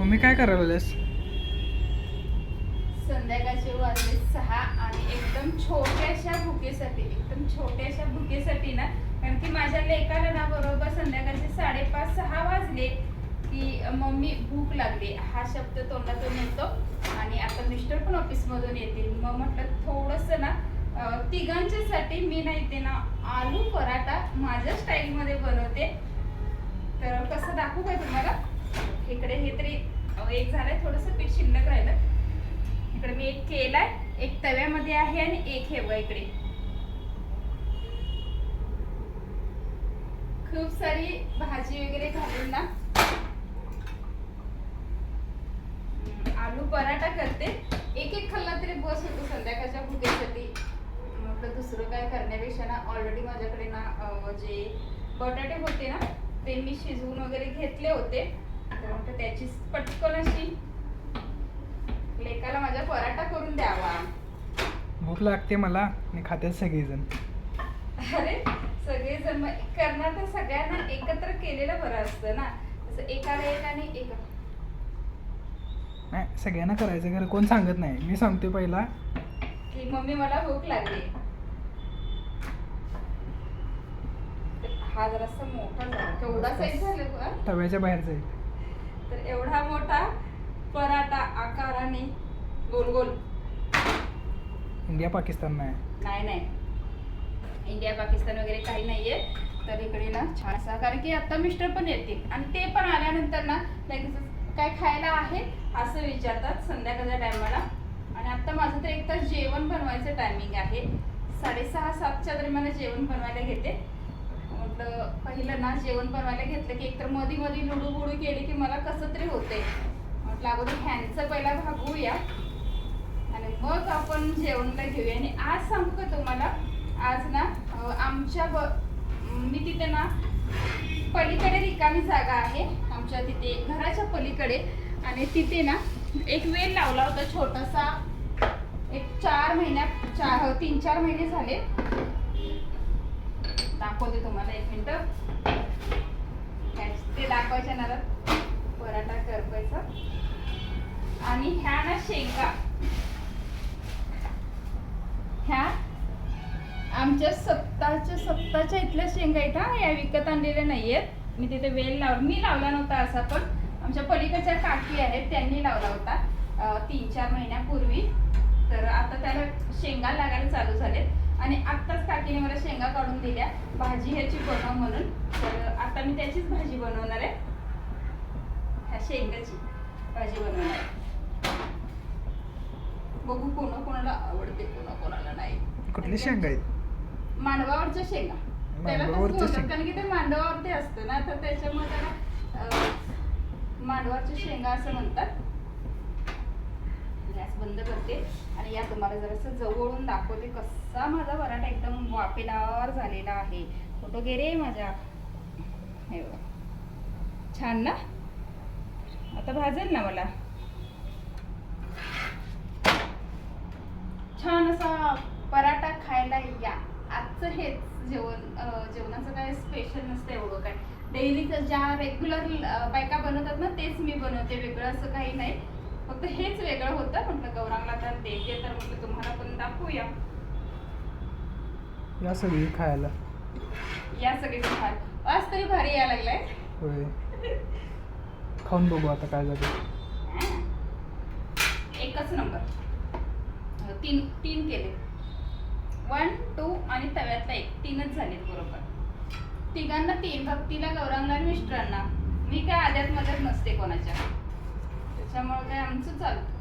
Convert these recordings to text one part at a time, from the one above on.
Mummy काय करायला लागलेस? संध्याकाळचे वाजले सहा आणि एकदम छोट्याशा भुकेसाठी एकदम छोट्याशा भुकेसाठी ना कारण की माझ्या लेकाला ना बरोबर संध्याकाळचे साडेपाच सहा वाजले की मम्मी भूक लागली. हा शब्द तोंडातून येतो आणि आता मिस्टर पण ऑफिस मधून येतील. मग म्हटलं थोडस ना तिघांच्यासाठी मी ना इथे ना आलू पराठा माझ्या स्टाईल मध्ये बनवते. तर कसं दाखवू का तुम्हाला? इकडे हे तरी एक झालंय थोडस पीठ शिल्लक राहिलं. इकडे मी एक केलाय एक तव्यामध्ये आहे आणि एक हे इकडे. खूप सारी भाजी वगैरे घालून ना. आलू पराठा करते. एक एक खाल्ला तरी बस होतो संध्याकाळच्या भुकेसाठी. म्हटलं दुसरं काय करण्यापेक्षा ना ऑलरेडी माझ्याकडे ना जे बटाटे होते ना ते मी शिजवून वगैरे घेतले होते. तर म्हटलं त्याची पटकन अशी लेकाला माझ्या पराठा करून द्यावा. भूक लागते मला. आणि खात्यात सगळेजण. अरे सगळेजण मग करणार तर सगळ्यांना एकत्र केलेलं बरं असतं ना. असं एकाला एक आणि एका. नाही सगळ्यांना करायचं खरं. कोण सांगत नाही. मी सांगते पहिला. की मम्मी मला भूक लागली. हा जरासा मोठा झाला. केवढा साईज झाला. तव्याच्या बाहेर जाईल तर एवढा मोठा पराठा आकाराने गोल गोल. इंडिया पाकिस्तान नाही. नाही नाही. इंडिया पाकिस्तान वगैरे काही नाहीये. तर इकडे ना छान असा कारण की आता मिस्टर पण येतील आणि ते पण आल्यानंतर ना लगेच काय खायला आहे असं विचारतात संध्याकाळच्या टायमाला. आणि आता माझं तर एक तास जेवण बनवायचं टायमिंग आहे. साडेसहा सातच्या दरम्यान जेवण बनवायला घेते. म्हटलं पहिलं ना जेवण बनवायला घेतलं की एकतर मधी मधी लुडू बुडू केली की मला कसं तरी होते. म्हटलं अगोदर ह्यांचं पहिला भागूया आणि मग आपण जेवणला घेऊया. आणि आज सांगू का तुम्हाला? आज ना आमच्या ब मी तिथे ना पलीकडे रिकामी जागा आहे. आमच्या तिथे घराच्या पलीकडे. आणि तिथे ना एक वेल लावला होता छोटासा. एक चार महिन्यात चार तीन चार महिने झाले. दाखवते तुम्हाला एक मिनिट. ते दाखवायच्या ना पराठा करपायचा. आणि ह्या ना शेंगा. ह्या आमच्या सत्ताच्या सत्ताच्या इथल्या शेंगा आहेत हा. या विकत आणलेल्या नाहीयेत. मी तिथे वेल लाव मी लावला नव्हता असा पण आमच्या पलीकडच्या काकी आहेत त्यांनी लावला होता तीन चार महिन्यापूर्वी. तर आता त्याला शेंगा लागायला चालू झालेत. आणि आत्ताच काकीने मला शेंगा काढून दिल्या. भाजी ह्याची बनव म्हणून. तर आता मी त्याचीच भाजी बनवणार आहे. ह्या शेंगाची भाजी बनवणार आहे. बघू कोणा कोणाला आवडते कोणा कोणाला नाही. कुठली शेंगा आहेत? मांडवावरच्या शेंगा. त्याला. कारण की ते मांडवावरती असतं ना तर त्याच्यामुळे त्याला मांडवाच्या शेंगा असं म्हणतात. गॅस बंद करते. आणि या तुम्हाला जरासं जवळून दाखवते कसा माझा पराठा एकदम वापेदार झालेला आहे. फोटो गे रे माझ्या. हे छान ना? आता भाजेल ना मला? छान असा पराठा खायला या. आजचं हेच जेवण जेवणाचं काय स्पेशल नसतं एवढं काय. डेलीचं ज्या रेग्युलर बायका बनवतात ना तेच मी बनवते. वेगळं असं काही नाही. फक्त हेच वेगळं होतं. म्हटलं गौरांगला तर देते तर म्हटलं तुम्हाला पण दाखवूया. या सगळी खायला. या सगळे खाल. आज तरी भारी यायला लागलाय. होय. खाऊन बघू आता काय झालं. एकच नंबर. तीन तीन केले. वन टू आणि तव्यातला एक. तीनच झालेत बरोबर. तिघांना तीन. भक्तीला गौरांगला आणि मिस्टरांना मी काय आद्यात मध्यात नसते कोणाच्या. त्याच्यामुळे काय आमचं चालतं.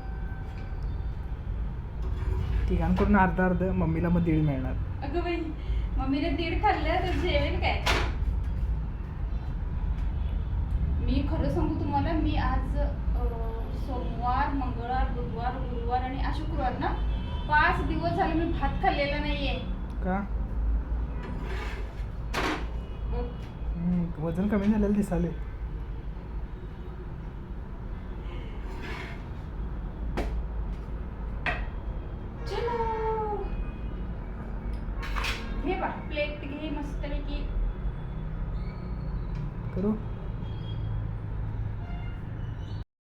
तिघांकडून अर्धा अर्ध मम्मीला मग दीड मिळणार. अगं बाई मम्मीने दीड खाल्लं तर जेवेल काय? मी खरं सांगू तुम्हाला मी आज अं, सोमवार मंगळवार बुधवार गुरुवार आणि आज शुक्रवार ना पाच दिवस झाले मी भात खाल्लेला नाहीये. का? बघ, हम्म, वजन कमी झालेलं दिसाले चलो घे बा प्लेट घे मस्तपैकी. करू?